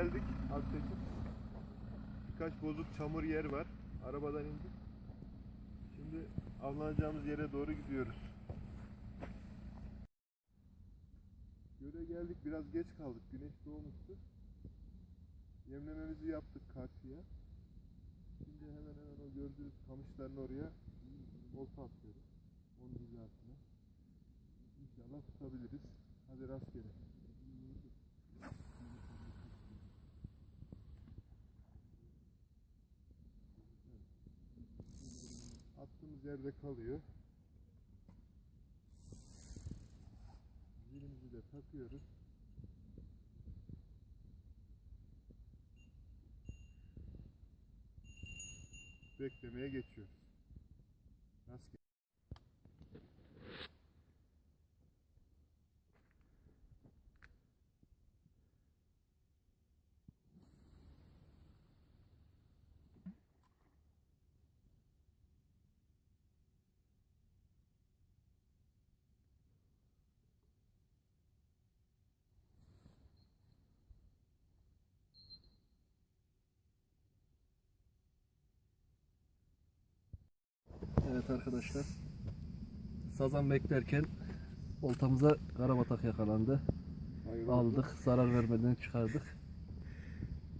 Geldik Alptekin. Birkaç bozuk çamur yer var. Arabadan indik. Şimdi avlanacağımız yere doğru gidiyoruz. Göle geldik biraz geç kaldık. Güneş doğmuştu. Yemlememizi yaptık karşıya. Şimdi hemen hemen o gördüğünüz kamışların oraya olta atıyoruz. Onun hizasına. İnşallah tutabiliriz. Hadi rastgele. Attığımız yerde kalıyor. Zilimizi de takıyoruz. Beklemeye geçiyoruz. Rastgele. Evet arkadaşlar. Sazan beklerken oltamıza karabatak yakalandı. Aldık, zarar vermeden çıkardık.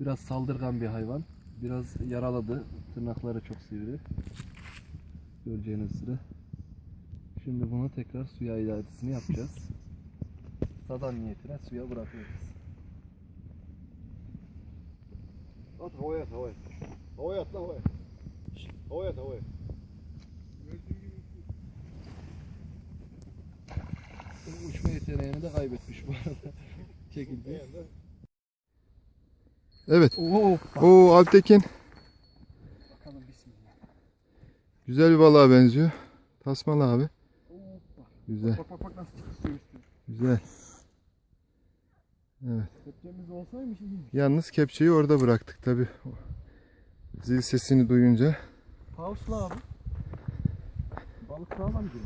Biraz saldırgan bir hayvan. Biraz yaraladı. Tırnakları çok sivri. Göreceğiniz üzere. Şimdi bunu tekrar suya iadesini yapacağız. Sazan niyetine suya bırakıyoruz. At havaya at havaya. Havaya at lan havaya. Şşt, Havaya at havaya. Uçma yeteneğini de kaybetmiş bu arada. Çekildi. Evet. Oo, Oo Alptekin. bakalım bismillah. Güzel bir balığa benziyor. Tasmalı abi. Güzel. Bak bak bak nasıl üstüne. Güzel. Evet. Kepçemiz olsaymış iyiymiş. Yalnız kepçeyi orada bıraktık tabi. Zil sesini duyunca. Pausla abi. Balık sağlam diyor.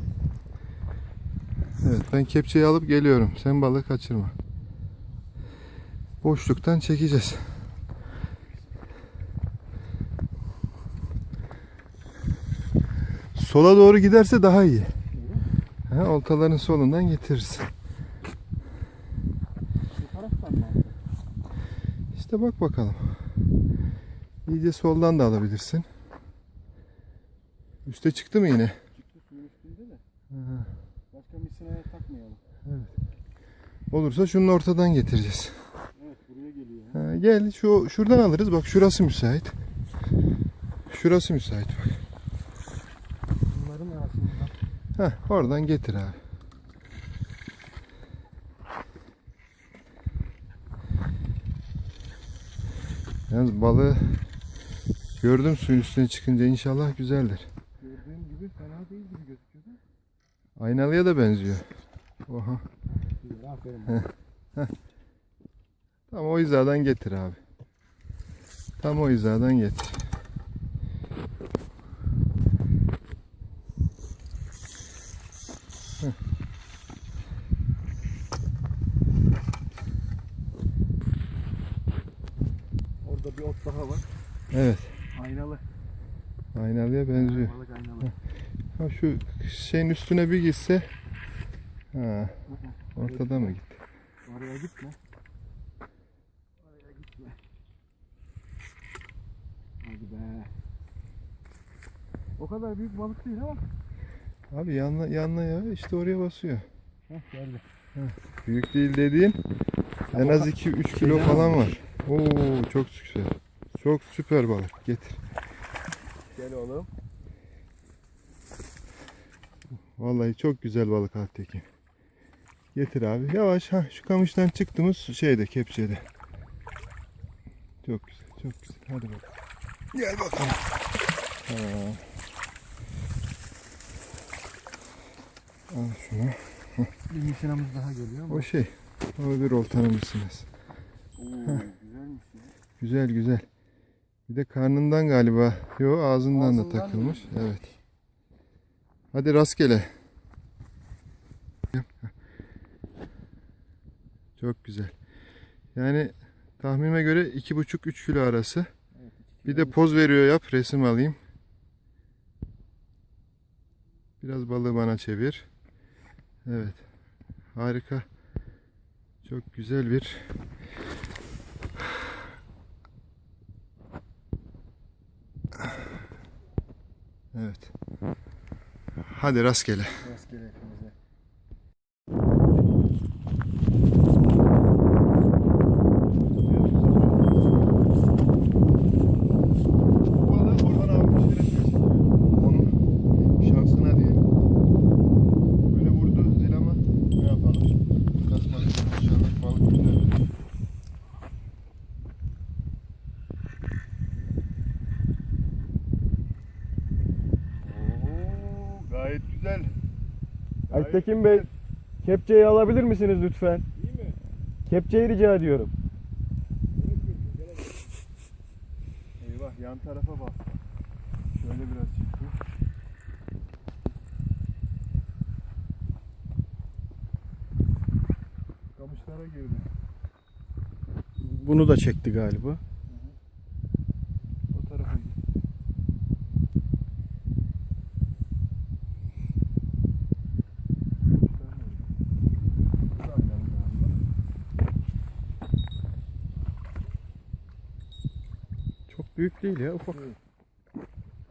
Evet ben kepçeyi alıp geliyorum. Sen balığı kaçırma. Boşluktan çekeceğiz. Sola doğru giderse daha iyi. Ha, oltaların solundan getiririz. İşte bak bakalım. İyice soldan da alabilirsin. Üste çıktı mı yine? Çıktı suyun üstünde de. Hı. Misinaya takmayalım. Olursa şunun ortadan getireceğiz. Evet buraya geliyor. Ha, gel şu şuradan alırız. Bak şurası müsait. Şurası müsait bak. Bunların arasından. Heh, oradan getir abi. Yalnız balığı gördüm suyun üstüne çıkınca inşallah güzeldir. Gördüğüm gibi fena değil gibi gözüküyor da. Aynalıya da benziyor. Oha. Aferin. bana. Tam o hizadan getir abi. Tam o hizadan getir. Heh. Orada bir ot daha var. Evet. Aynalı. Aynalıya benziyor. Aynalı. Ha şu şeyin üstüne bir gitse. Ha, ortada mı gitti? Oraya gitme. Oraya gitme. Hadi be. O kadar büyük balık değil ama. Abi yanla yanla ya işte oraya basıyor. Heh geldi. Büyük değil dediğin en az 2-3 kilo falan var. Oo çok süper. Çok süper balık. Getir. Gel oğlum. Vallahi çok güzel balık Alptekin. Getir abi. Yavaş ha şu kamıştan çıktığımız şeyde kepçede. Çok güzel. Çok güzel. Hadi bakalım. Gel bakalım. Tamam. Al şunu. Bir misinamız daha geliyor ama. O şey. O bir oltanın misinesi. Oo, güzelmiş ya. Güzel güzel. Bir de karnından galiba. Yo ağzından, da Ağzından takılmış. mı? Evet. Hadi rastgele. Çok güzel. Yani Tahminime göre 2,5-3 kilo arası. Bir de poz veriyor yap. Resim alayım. Biraz balığı bana çevir. Evet. Harika. Çok güzel bir Evet. Hadi rastgele. Rastgele hepimize. Bu balığı Orhan abi pişirecek. Onun şansına diyelim. Böyle vurdu zil ama ne yapalım? Kasmak inşallah balık güzeldir. Oo, gayet güzel. Aytekin Bey, kepçeyi alabilir misiniz lütfen? İyi mi? Kepçeyi rica ediyorum. Eyvah yan tarafa bak. Şöyle biraz çıktı. Kamışlara girdi. Bunu da çekti galiba. O tarafa gitti. Çok büyük değil ya, ufak. Değil.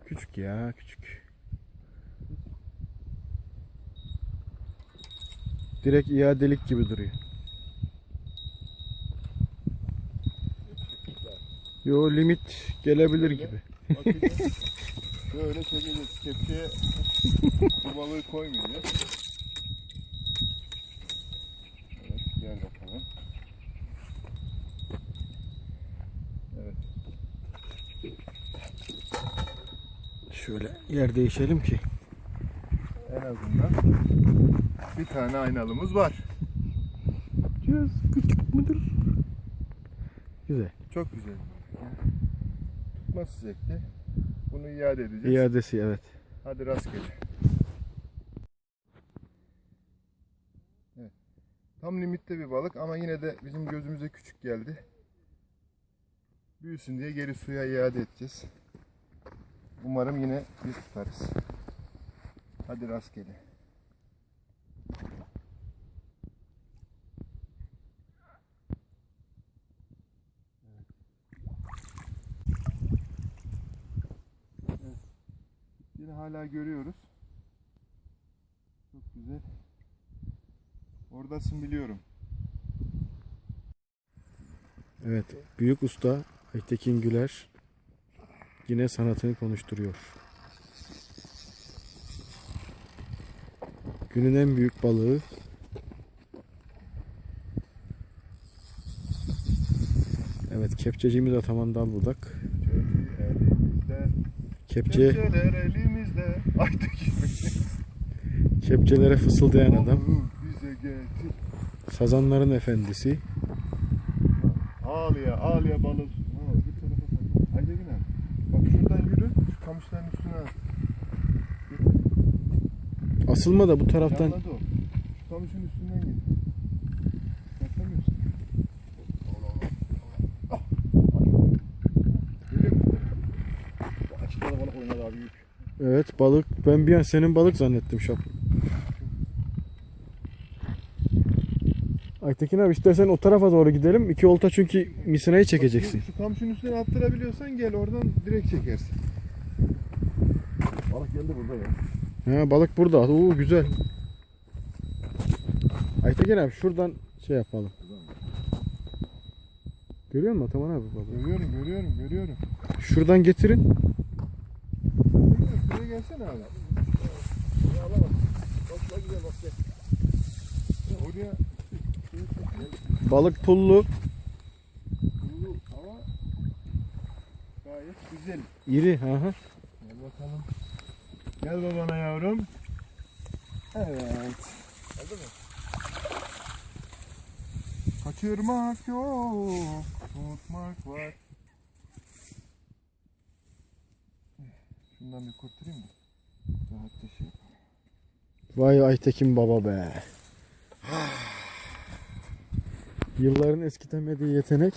Küçük ya, küçük. Direkt iadelik gibi duruyor. Yo limit gelebilir gibi. Böyle çekeceğiz. Kepçeye bu balığı koymayacağız. Evet gel bakalım. Evet. Şöyle yer değişelim ki. En azından bir tane aynalımız var. Biraz küçük müdür? Güzel. Çok güzel. Tutması zevkli. Bunu iade edeceğiz. İadesi evet. Hadi rastgele. Evet. Tam limitte bir balık ama yine de bizim gözümüze küçük geldi. Büyüsün diye geri suya iade edeceğiz. Umarım yine biz tutarız. Hadi rastgele. Yine hala görüyoruz. Çok güzel. Oradasın biliyorum. Evet. Büyük usta Aytekin Güler yine sanatını konuşturuyor. Günün en büyük balığı Evet kepçecimiz Ataman Dalbudak. Kepçe, Kepçeler elimizde. Kepçelere fısıldayan adam. Sazanların efendisi. Ağlaya ağlaya balık. Ha, öbür tarafa takıl. Aytekin abi. Bak şuradan yürü. Şu kamışların üstüne at. Asılma da bu taraftan Yanladı o. Şu kamışın üstünden git. Ah. Açıkta da balık oynadı abi. Evet balık. Ben bir an senin balık zannettim şap. Aytekin abi istersen o tarafa doğru gidelim. İki olta çünkü misinayı çekeceksin. Şu kamışın üstüne attırabiliyorsan gel oradan direkt çekersin. Balık geldi burada ya. Ha balık burada. Oo güzel. Aytekin abi şuradan şey yapalım. Görüyor musun Ataman abi balığı? Görüyorum görüyorum görüyorum. Şuradan getirin. Buraya gelsene abi. Ya alamaz. Bak bak güzel bak gel. Oraya Balık pullu, kurulu hava gayet güzel. iri. Aha. Gel bakalım. Gel babana yavrum. Evet. Aldı mı? Kaçırmak yok. Tutmak var. Şundan bir kurtarayım da. Rahatça şey. Vay Aytekin baba be. Yılların eskitemediği yetenek.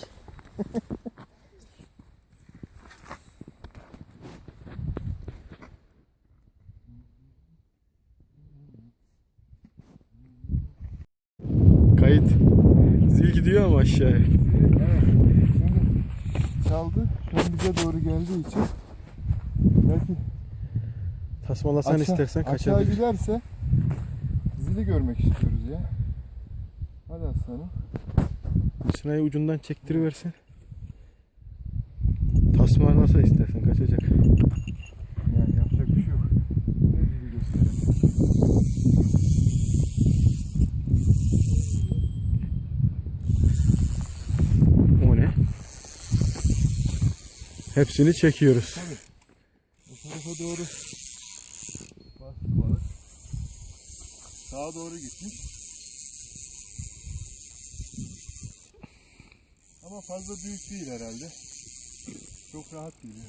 Kayıt. Zil aşağıya. Evet. Şimdi çaldı. Şu an bize doğru geldiği için belki Tasmalasan aşağı- istersen aşağı kaçabilir. giderse zili görmek istiyoruz ya. Hadi aslanım. Sınayı ucundan çektiriversen. Tasmalarsa istersen kaçacak. Yani yapacak bir şey yok. Ne zili gösterelim. O ne? Hepsini çekiyoruz. O tarafa doğru bastı balık. Sağa doğru gitmiş. Ama fazla büyük değil herhalde. Çok rahat geliyor.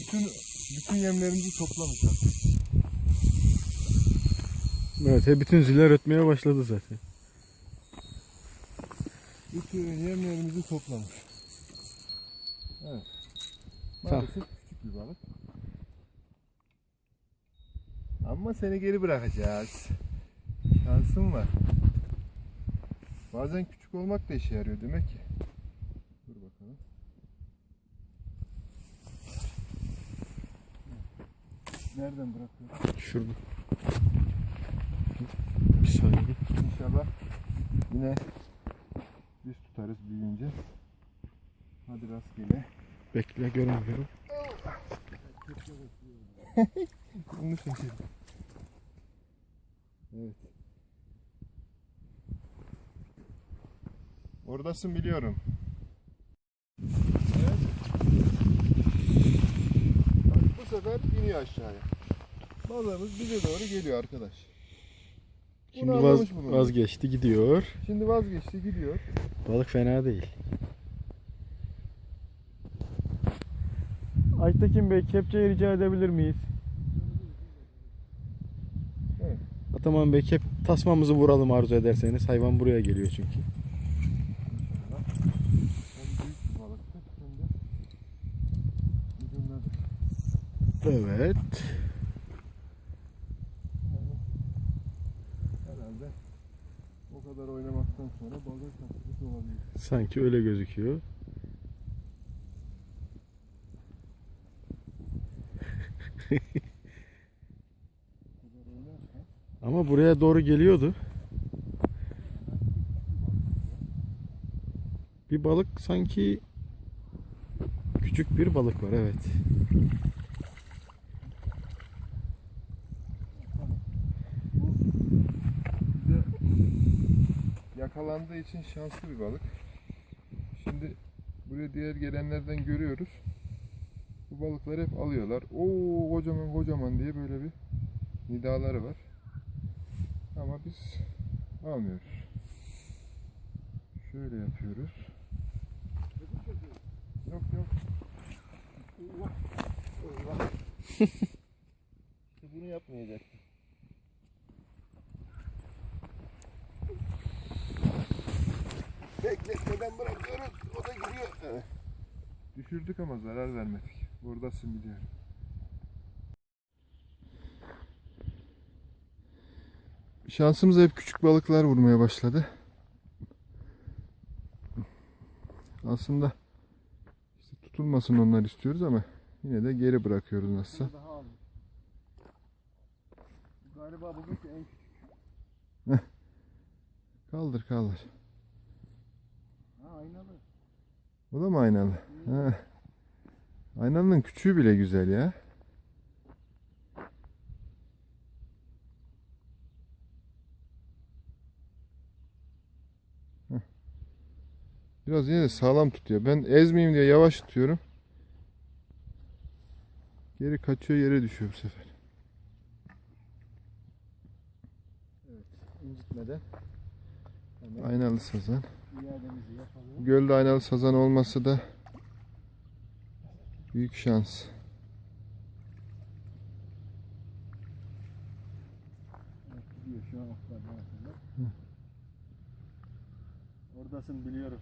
Bütün bütün yemlerimizi toplamış artık. Evet, he, bütün ziller ötmeye başladı zaten. Bütün yemlerimizi toplamış. Evet. Tamam. Maalesef küçük bir balık. Ama seni geri bırakacağız. Şansın var. Bazen küçük olmak da işe yarıyor demek ki. Dur bakalım. Nereden bırakıyorsun? Şurada. Bir saniye. İnşallah yine biz tutarız büyüyünce. Hadi rastgele. Bekle göremiyorum. Onu şaşırdım. Evet. Oradasın biliyorum. Evet. Bak, bu sefer iniyor aşağıya. Balığımız bize doğru geliyor arkadaş. Bunu Şimdi vaz, vazgeçti gidiyor. Şimdi vazgeçti gidiyor. Balık fena değil. Aytekin Bey kepçeyi rica edebilir miyiz? Evet. Ataman Bey kep tasmamızı vuralım arzu ederseniz. Hayvan buraya geliyor çünkü. Evet. Herhalde o kadar oynamaktan sonra balık kaçırmış olabilir. Sanki öyle gözüküyor. Bu kadar oynarsa Ama buraya doğru geliyordu. Bir balık sanki küçük bir balık var evet. yakalandığı için şanslı bir balık. Şimdi buraya diğer gelenlerden görüyoruz. Bu balıkları hep alıyorlar. Oo kocaman kocaman diye böyle bir nidaları var. Ama biz almıyoruz. Şöyle yapıyoruz. Yok yok. Bunu yapmayacak. Bekletmeden bırakıyoruz. O da giriyor. Düşürdük ama zarar vermedik. Buradasın biliyorum. Şansımıza hep küçük balıklar vurmaya başladı. Aslında işte tutulmasın onlar istiyoruz ama yine de geri bırakıyoruz nasılsa. Galiba bugünkü en küçük. Kaldır kaldır. Ha aynalı. O da mı aynalı? Ha. Aynalının küçüğü bile güzel ya. Biraz yine de sağlam tutuyor. Ben ezmeyeyim diye yavaş tutuyorum. Geri kaçıyor yere düşüyor bu sefer. İncitmeden Aynalı sazan. Gölde aynalı sazan olması da büyük şans. Oradasın biliyorum.